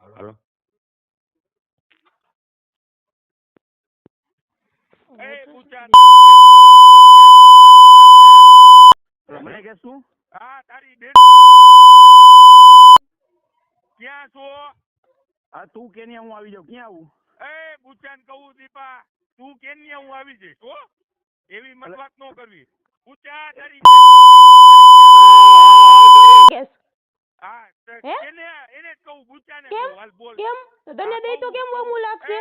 હાલો એ પૂછા? મને કે શું હા તારી બેન ક્યાં છો આ તું કેની હું આવી જાઉં ક્યાં આવું એ પૂછાને કહું દીપા તું કેની હું આવી જઈશ હો એવી મત વાત ન કરવી પૂછા તારી બેનનો દીકરો મારે ક્યાં? કેસ હા તે હે? એને એને જ કહું પૂછાને કેમ? તને દે તો કેમ બહુ લાગશે?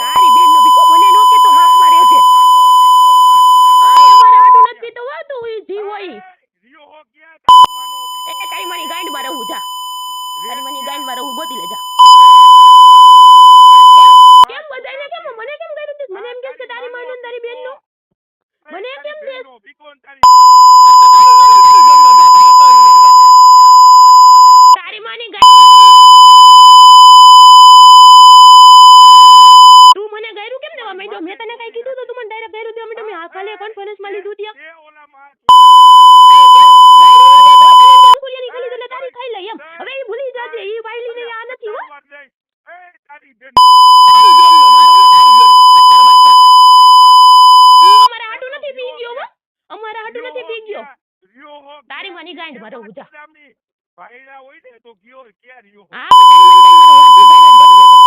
તારી બેન નો છે. ભીખો મને નો કે તો મારે માં આય અમારે આડું નથી પીતો હો તું ઈ જી હોય. એટલે તારી મારી ભીખો માં રહું જા. તારી માની ગાંડમાં રહું ગોતી લેજા. કેમ બધાને કેમ? મને કેમ કર્યું મને એમ કે તારી માનો તારી તારી બેનનો? મને કેમ દે? ને તારી બેનનો જા તારી કઈ લઈ જા. તારી માની ગાંડ તું મને ગાયરું કેમ દેવા માંડ્યો મેં તને કઈ કીધું તો તું મને ડાયરેક્ટ ગાયરું દેવા માંડ્યો મેં આ ખાલી કોન્ફરન્સમાં લીધું ત્યાં અંકુલિયાની ખાલી એટલે તારી ખાઈ લઈ એમ હવે ઈ ભૂલી જાજે ઈ વાયલી ને આ નથી હો તારી બેનનો મારો ને તારી બેનનો ખતરબાજ જા. તું અમારા હાટુ નથી પી ગયો હો. અમારા હાટુ નથી પી ગયો. તારી માની ગાંઠમાં રહું જા. ભાઈડા હોય ને તો ગયો ક્યાં રહ્યો હા પણ તારી માની ગાંઠમાં રહું હાથી ભાડે જ ગોતી લેજા.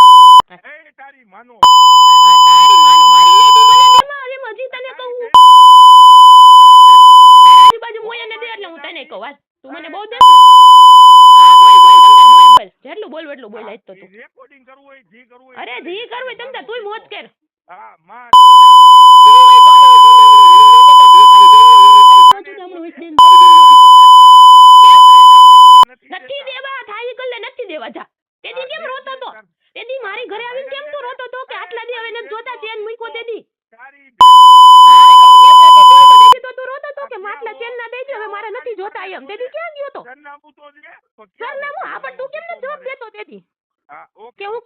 એ તારી માનો હા તારી માનો મારી નહીં તું મને દેમાં એમ હજી તને કહું તારા આજુબાજુ મોયાને દે એટલે હું તને કહું હાલ તું મને બહુ દેખ બોલ બોલ બોલ બોલ. જેટલું બોલવું એટલું બોલ તો તું. રેકોર્ડિંગ કરવું હોય જી કરવું હોય અરે જી કરવું હોય તમ તું મોત કર. હા માં. નથી દેવા થાય કલ્લે નથી દેવા જા. તેદી કેમ રોતો તો? તેદી મારી ઘરે આવીને કેમ તું રોતો તો? કે આટલા દી હવે નથી જોતા ચેન મૂક્યો તેદી તારી બેનનો હા તો કેમ નથી બોલતો તેદી તો તું રોતો તો કે માટલા ચેન ના દઈ દે હવે મારે નથી જોતા એમ તેદી ક્યાં ગયો તો સરનામું તો દે તો હા પણ તું કેમ નથી જવાબ દેતો? તેથી. હા ઓકે. કે હું